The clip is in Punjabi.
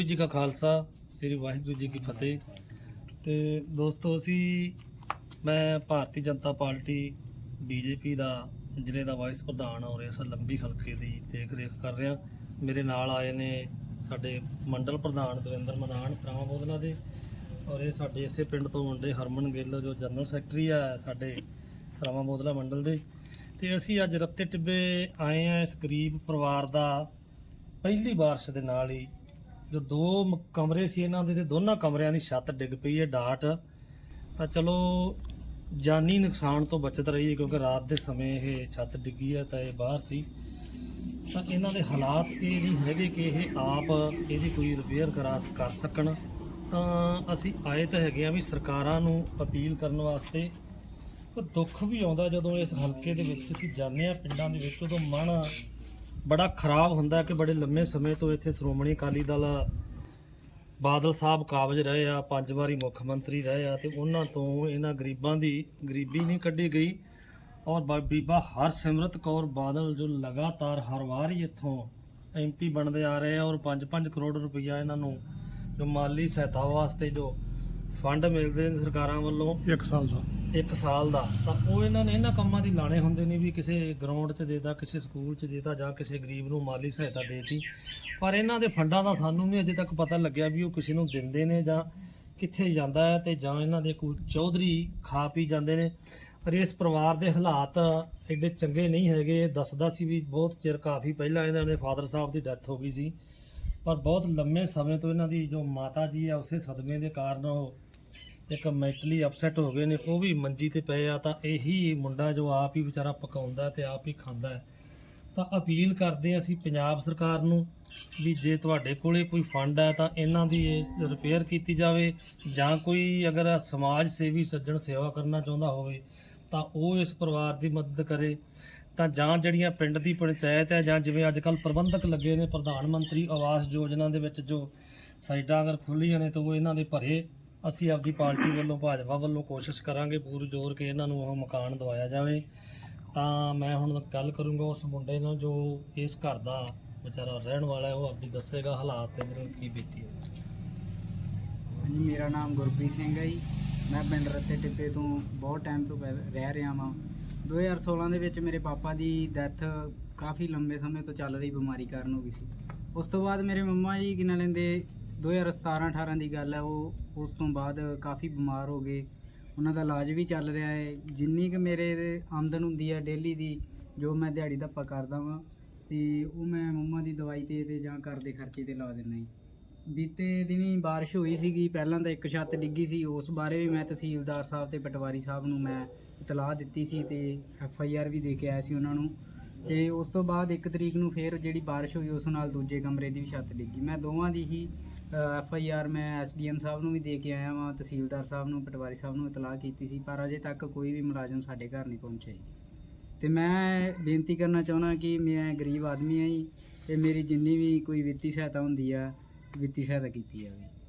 ਕਾ ਖਾਲਸਾ, ਸ੍ਰੀ ਵਾਹਿਗੁਰੂ ਜੀ ਕੀ ਫਤਿਹ। ਤੇ ਦੋਸਤੋ, ਅਸੀਂ, ਮੈਂ ਭਾਰਤੀ ਜਨਤਾ ਪਾਰਟੀ ਬੀਜੇਪੀ ਦਾ, ਜ਼ਿਲ੍ਹੇ ਦਾ ਵਾਈਸ ਪ੍ਰਧਾਨ ਔਰ ਇਸ ਲੰਬੀ ਹਲਕੇ ਦੀ ਦੇਖ ਰੇਖ ਕਰ ਰਿਹਾ। ਮੇਰੇ ਨਾਲ ਆਏ ਨੇ ਸਾਡੇ ਮੰਡਲ ਪ੍ਰਧਾਨ ਦਵਿੰਦਰ ਮਦਾਨ ਸਰਾਵਾਂ ਬੋਦਲਾ ਦੇ ਔਰ ਇਹ ਸਾਡੇ ਇਸੇ ਪਿੰਡ ਤੋਂ ਮੁੰਡੇ ਹਰਮਨ ਗਿੱਲ, ਜੋ ਜਨਰਲ ਸੈਕਟਰੀ ਆ ਸਾਡੇ ਸਰਾਵਾਂ ਬੋਦਲਾ ਮੰਡਲ ਦੇ। ਤੇ ਅਸੀਂ ਅੱਜ ਰੱਤੇ ਟਿੱਬੇ ਆਏ ਆ ਇਸ ਗਰੀਬ ਪਰਿਵਾਰ ਦਾ ਪਹਿਲੀ ਬਾਰਿਸ਼ ਦੇ ਨਾਲ ਹੀ ਜੋ ਦੋ ਮ- ਕਮਰੇ ਸੀ ਇਹਨਾਂ ਦੇ ਤੇ ਦੋਨਾਂ ਕਮਰਿਆਂ ਦੀ ਛੱਤ ਡਿੱਗ ਪਈ ਹੈ, ਡਾਟ। ਤਾਂ ਚਲੋ, ਜਾਨੀ ਨੁਕਸਾਨ ਤੋਂ ਬਚਤ ਰਹੀ ਹੈ ਕਿਉਂਕਿ ਰਾਤ ਦੇ ਸਮੇਂ ਇਹ ਛੱਤ ਡਿੱਗੀ ਹੈ ਤਾਂ ਇਹ ਬਾਹਰ ਸੀ। ਤਾਂ ਇਹਨਾਂ ਦੇ ਹਾਲਾਤ ਇਹ ਨਹੀਂ ਹੈਗੇ ਕਿ ਇਹ ਆਪ ਇਹਦੀ ਕੋਈ ਰਿਪੇਅਰ ਕਰਾ ਕਰ ਸਕਣ। ਤਾਂ ਅਸੀਂ ਆਏ ਤਾਂ ਹੈਗੇ ਆ ਵੀ ਸਰਕਾਰਾਂ ਨੂੰ ਅਪੀਲ ਕਰਨ ਵਾਸਤੇ। ਪਰ ਦੁੱਖ ਵੀ ਆਉਂਦਾ ਜਦੋਂ ਇਸ ਹਲਕੇ ਦੇ ਵਿੱਚ ਅਸੀਂ ਜਾਂਦੇ ਆ ਪਿੰਡਾਂ ਦੇ ਵਿੱਚ ਉਦੋਂ ਮਨ ਬੜਾ ਖਰਾਬ ਹੁੰਦਾ ਕਿ ਬੜੇ ਲੰਮੇ ਸਮੇਂ ਤੋਂ ਇੱਥੇ ਸ਼੍ਰੋਮਣੀ ਅਕਾਲੀ ਦਲ ਬਾਦਲ ਸਾਹਿਬ ਕਾਬਜ ਰਹੇ ਆ, ਪੰਜ ਵਾਰੀ ਮੁੱਖ ਮੰਤਰੀ ਰਹੇ ਆ ਤੇ ਉਹਨਾਂ ਤੋਂ ਇਹਨਾਂ ਗਰੀਬਾਂ ਦੀ ਗਰੀਬੀ ਨਹੀਂ ਕੱਢੀ ਗਈ ਔਰ ਬਾ- ਬੀਬਾ ਹਰਸਿਮਰਤ ਕੌਰ ਬਾਦਲ ਜੋ ਲਗਾਤਾਰ ਹਰ ਵਾਰ ਹੀ ਇੱਥੋਂ ਐਮਪੀ ਬਣਦੇ ਆ ਰਹੇ ਆ ਔਰ 5-5 ਕਰੋੜ ਰੁਪਈਆ ਇਹਨਾਂ ਨੂੰ ਜੋ ਮਾਲੀ ਸਹਾਇਤਾ ਵਾਸਤੇ ਜੋ ਫੰਡ ਮਿਲਦੇ ਨੇ ਸਰਕਾਰਾਂ ਵੱਲੋਂ। ਇੱਕ ਸਾਲ ਦਾ। ਇੱਕ ਸਾਲ ਦਾ। ਤਾਂ ਉਹ ਇਹਨਾਂ ਨੇ ਇਹਨਾਂ ਕੰਮਾਂ ਦੀ ਲਾਣੇ ਹੁੰਦੇ ਨੇ ਵੀ ਕਿਸੇ ਗਰਾਊਂਡ 'ਚ ਦੇਤਾ ਕਿਸੇ ਸਕੂਲ 'ਚ ਦੇਤਾ ਜਾਂ ਕਿਸੇ ਗਰੀਬ ਨੂੰ ਮਾਲੀ ਸਹਾਇਤਾ ਦੇਤੀ। ਪਰ ਇਹਨਾਂ ਦੇ ਫੰਡਾਂ ਦਾ ਸਾਨੂੰ ਨਹੀਂ ਅਜੇ ਤੱਕ ਪਤਾ ਲੱਗਿਆ ਵੀ ਉਹ ਕਿਸੇ ਨੂੰ ਦਿੰਦੇ ਨੇ ਜਾਂ ਕਿੱਥੇ ਜਾਂਦਾ ਹੈ ਤੇ ਜਾਂ ਇਹਨਾਂ ਦੇ ਕੋਈ ਚੌਧਰੀ ਖਾ ਪੀ ਜਾਂਦੇ ਨੇ। ਪਰ ਇਸ ਪਰਿਵਾਰ ਦੇ ਹਾਲਾਤ ਐਡੇ ਚੰਗੇ ਨਹੀਂ ਹੈਗੇ। ਇਹ ਦੱਸਦਾ ਸੀ ਵੀ ਬਹੁਤ ਚਿਰ ਕਾਫੀ ਪਹਿਲਾਂ ਇਹਨਾਂ ਦੇ ਫਾਦਰ ਸਾਹਿਬ ਦੀ ਡੈਥ ਹੋ ਗਈ ਸੀ। ਪਰ ਬਹੁਤ ਲੰਮੇ ਸਮੇਂ ਤੋਂ ਇਹਨਾਂ ਦੀ ਜੋ ਮਾਤਾ ਜੀ ਆ ਉਸੇ ਸਦਮੇ ਦੇ ਕਾਰਨ ਉਹ ਇੱਕ ਮੈਂਟਲੀ ਅਪਸੈਟ ਹੋ ਗਏ ਨੇ, ਉਹ ਵੀ ਮੰਜੀ ਤੇ ਪਏ ਆ, ਤਾਂ ਇਹੀ ਮੁੰਡਾ ਜੋ ਆਪ ਹੀ ਵਿਚਾਰਾ ਪਕਾਉਂਦਾ ਤੇ ਆਪ ਹੀ ਖਾਂਦਾ ਹੈ। ਤਾਂ ਅਪੀਲ ਕਰਦੇ ਅਸੀਂ ਪੰਜਾਬ ਸਰਕਾਰ ਨੂੰ ਵੀ ਜੇ ਤੁਹਾਡੇ ਕੋਲੇ ਕੋਈ ਫੰਡ ਹੈ ਤਾਂ ਇਹਨਾਂ ਦੀ ਇਹ ਰਿਪੇਅਰ ਕੀਤੀ ਜਾਵੇ ਜਾਂ ਕੋਈ ਅਗਰ ਸਮਾਜ ਸੇਵੀ ਸੱਜਣ ਸੇਵਾ ਕਰਨਾ ਚਾਹੁੰਦਾ ਹੋਵੇ ਤਾਂ ਉਹ ਇਸ ਪਰਿਵਾਰ ਦੀ ਮਦਦ ਕਰੇ। ਤਾਂ ਜਾਂ ਜਿਹੜੀਆਂ ਪਿੰਡ ਦੀ ਪੰਚਾਇਤ ਹੈ ਜਾਂ ਜਿਵੇਂ ਅੱਜ ਕੱਲ ਪ੍ਰਬੰਧਕ ਲੱਗੇ ਨੇ, ਪ੍ਰਧਾਨ ਮੰਤਰੀ ਆਵਾਸ ਯੋਜਨਾ ਦੇ ਵਿੱਚ ਜੋ ਸਾਈਡਾਂ ਅਗਰ ਖੁੱਲੀਆਂ ਨੇ ਤਾਂ ਉਹ ਇਹਨਾਂ ਦੇ ਭਰੇ ਅਸੀਂ ਆਪਦੀ ਪਾਰਟੀ ਵੱਲੋਂ, ਭਾਜਪਾ ਵੱਲੋਂ ਕੋਸ਼ਿਸ਼ ਕਰਾਂਗੇ ਪੂਰ ਜ਼ੋਰ ਕੇ ਇਹਨਾਂ ਨੂੰ ਉਹ ਮਕਾਨ ਦਵਾਇਆ ਜਾਵੇ। ਤਾਂ ਮੈਂ ਹੁਣ ਗੱਲ ਕਰੂੰਗਾ ਉਸ ਮੁੰਡੇ ਨਾਲ ਜੋ ਇਸ ਘਰ ਦਾ ਵਿਚਾਰਾ ਰਹਿਣ ਵਾਲਾ ਹੈ, ਉਹ ਆਪਦੀ ਦੱਸੇਗਾ ਹਾਲਾਤ ਤੇ ਮੇਰੇ ਕੀ ਬੀਤੀ ਹੈ। ਹਾਂਜੀ, ਮੇਰਾ ਨਾਮ ਗੁਰਪ੍ਰੀਤ ਸਿੰਘ ਹੈ ਜੀ। ਮੈਂ ਪਿੰਡ ਰੱਤੇ ਟਿੱਪੇ ਤੋਂ ਬਹੁਤ ਟਾਈਮ ਤੋਂ ਪਹਿ- ਰਹਿ ਰਿਹਾ ਵਾਂ। 2016 ਦੇ ਵਿੱਚ ਮੇਰੇ ਪਾਪਾ ਦੀ ਡੈਥ ਕਾਫੀ ਲੰਬੇ ਸਮੇਂ ਤੋਂ ਚੱਲ ਰਹੀ ਬਿਮਾਰੀ ਕਾਰਨ ਹੋ ਗਈ ਸੀ। ਉਸ ਤੋਂ ਬਾਅਦ ਮੇਰੇ ਮੰਮਾ ਜੀ ਕਿਨਾਂ ਲੈਂਦੇ 2017 18 ਦੀ ਗੱਲ ਹੈ, ਉਹ ਉਸ ਤੋਂ ਬਾਅਦ ਕਾਫੀ ਬਿਮਾਰ ਹੋ ਗਏ। ਉਹਨਾਂ ਦਾ ਇਲਾਜ ਵੀ ਚੱਲ ਰਿਹਾ ਹੈ। ਜਿੰਨੀ ਕਿ ਮੇਰੇ ਆਮਦਨ ਹੁੰਦੀ ਹੈ ਡੇਲੀ ਦੀ, ਜੋ ਮੈਂ ਦਿਹਾੜੀ ਧੱਪਾ ਕਰਦਾ ਵਾਂ, ਤੇ ਉਹ ਮੈਂ ਮੰਮਾ ਦੀ ਦਵਾਈ ਤੇ ਤੇ ਜਾਂ ਘਰ ਦੇ ਖਰਚੇ ਤੇ ਲਾ ਦਿੰਦਾ ਜੀ। ਬੀਤੇ ਦਿਨੀ ਬਾਰਿਸ਼ ਹੋਈ ਸੀਗੀ, ਪਹਿਲਾਂ ਤਾਂ ਇੱਕ ਛੱਤ ਡਿੱਗੀ ਸੀ। ਉਸ ਬਾਰੇ ਵੀ ਮੈਂ ਤਹਿਸੀਲਦਾਰ ਸਾਹਿਬ ਤੇ ਪਟਵਾਰੀ ਸਾਹਿਬ ਨੂੰ ਮੈਂ ਇਤਲਾਹ ਦਿੱਤੀ ਸੀ ਤੇ ਐਫ ਆਈ ਆਰ ਵੀ ਦੇ ਕੇ ਆਇਆ ਸੀ ਉਹਨਾਂ ਨੂੰ। ਤੇ ਉਸ ਤੋਂ ਬਾਅਦ 1 ਤਰੀਕ ਨੂੰ ਫੇਰ ਜਿਹੜੀ ਬਾਰਿਸ਼ ਹੋਈ, ਉਸ ਨਾਲ ਦੂਜੇ ਕਮਰੇ ਦੀ ਵੀ ਛੱਤ ਡਿੱਗੀ। ਮੈਂ ਦੋਵਾਂ ਦੀ ਹੀ ਐਫ ਆਈ ਆਰ ਮੈਂ ਐਸ ਡੀ ਐਮ ਸਾਹਿਬ ਨੂੰ ਵੀ ਦੇ ਕੇ ਆਇਆ ਵਾਂ, ਤਹਿਸੀਲਦਾਰ ਸਾਹਿਬ ਨੂੰ, ਪਟਵਾਰੀ ਸਾਹਿਬ ਨੂੰ ਇਤਲਾਹ ਕੀਤੀ ਸੀ, ਪਰ ਅਜੇ ਤੱਕ ਕੋਈ ਵੀ ਮੁਲਾਜ਼ਮ ਸਾਡੇ ਘਰ ਨਹੀਂ ਪਹੁੰਚਿਆ ਜੀ। ਤੇ ਮੈਂ ਬੇਨਤੀ ਕਰਨਾ ਚਾਹੁੰਦਾ ਕਿ ਮੈਂ ਗਰੀਬ ਆਦਮੀ ਹਾਂ ਜੀ, ਤੇ ਮੇਰੀ ਜਿੰਨੀ ਵੀ ਕੋਈ ਵਿੱਤੀ ਸਹਾਇਤਾ ਹੁੰਦੀ ਆ, ਵਿੱਤੀ ਸਹਾਇਤਾ ਕੀਤੀ ਜਾਵੇ।